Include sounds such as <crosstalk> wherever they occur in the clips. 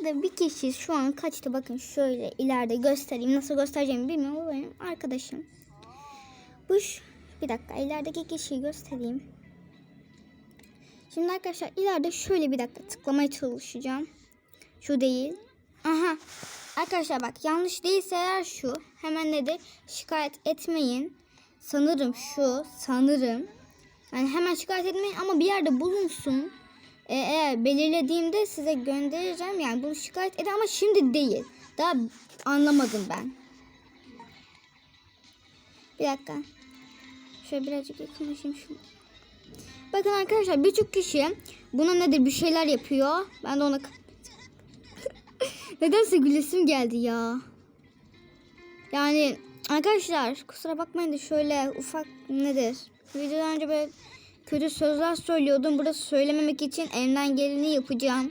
ileride bir kişi şu an kaçtı bakın şöyle ileride göstereyim. Nasıl göstereceğimi bilmiyorum. Bu benim arkadaşım. Bu şu- bir dakika ilerideki kişiyi göstereyim. Şimdi arkadaşlar ileride şöyle bir dakika tıklamaya çalışacağım. Şu değil. Aha. Arkadaşlar bak yanlış değilse eğer şu. Hemen nedir? Şikayet etmeyin. Sanırım şu. Sanırım. Yani hemen şikayet etmeyin ama bir yerde bulunsun. Ee, eğer belirlediğimde size göndereceğim. Yani bunu şikayet edin ama şimdi değil. Daha anlamadım ben. Bir dakika. Şöyle birazcık yakınlaşayım şunu. Bakın arkadaşlar birçok kişi buna nedir bir şeyler yapıyor. Ben de ona <laughs> Nedense gülesim geldi ya. Yani arkadaşlar kusura bakmayın da şöyle ufak nedir? Videodan önce böyle kötü sözler söylüyordum. Burada söylememek için elimden geleni yapacağım.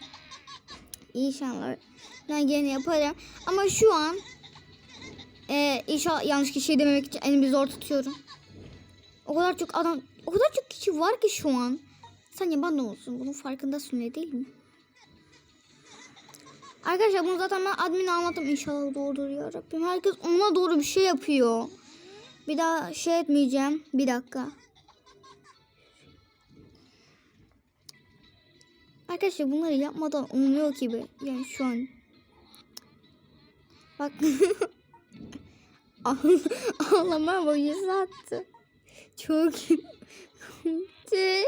İnşallah elimden geleni yaparım. Ama şu an e, inşallah yanlış kişiyi dememek için elimi zor tutuyorum. O kadar çok adam, o kadar çok kişi var ki şu an. Sen yaban olsun. Bunun farkındasın ne değil mi? Arkadaşlar bunu zaten ben admin'e anlattım. İnşallah doğrudur ya Rabbim. Herkes ona doğru bir şey yapıyor. Bir daha şey etmeyeceğim. Bir dakika. Arkadaşlar bunları yapmadan olmuyor gibi. Yani şu an. Bak. Ağl- <laughs> Ağlama boyusu attı. Çok komikti.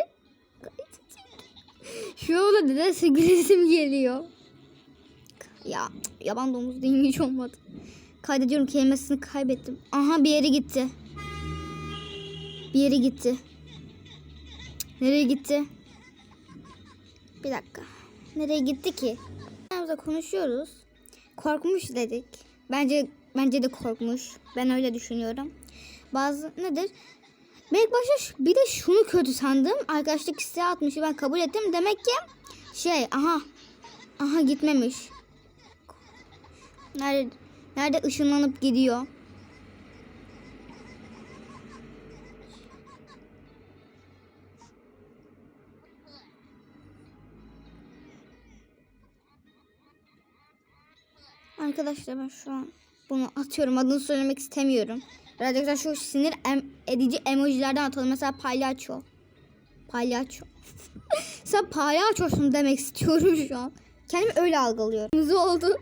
Şu anda nedense gülesim geliyor. Ya yaban domuz mi hiç olmadı. Kaydediyorum kelimesini kaybettim. Aha bir yere gitti. Bir yere gitti. Nereye gitti? Bir dakika. Nereye gitti ki? Aramızda konuşuyoruz. Korkmuş dedik. Bence bence de korkmuş. Ben öyle düşünüyorum. Bazı nedir? Ben şu- bir de şunu kötü sandım. Arkadaşlık isteği atmış. Ben kabul ettim. Demek ki şey aha aha gitmemiş. Nerede, nerede ışınlanıp gidiyor. Arkadaşlar ben şu an bunu atıyorum. Adını söylemek istemiyorum. Da şu sinir em- edici emojilerden atalım. Mesela palyaço. Palyaço. <laughs> Sen palyaçosun demek istiyorum şu an. Kendimi öyle algılıyorum. Kırmızı oldu. <laughs>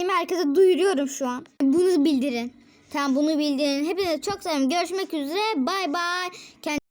Şimdi herkese duyuruyorum şu an. Bunu bildirin. Tamam bunu bildirin. Hepinizi çok seviyorum. Görüşmek üzere. Bay bay. Kendinize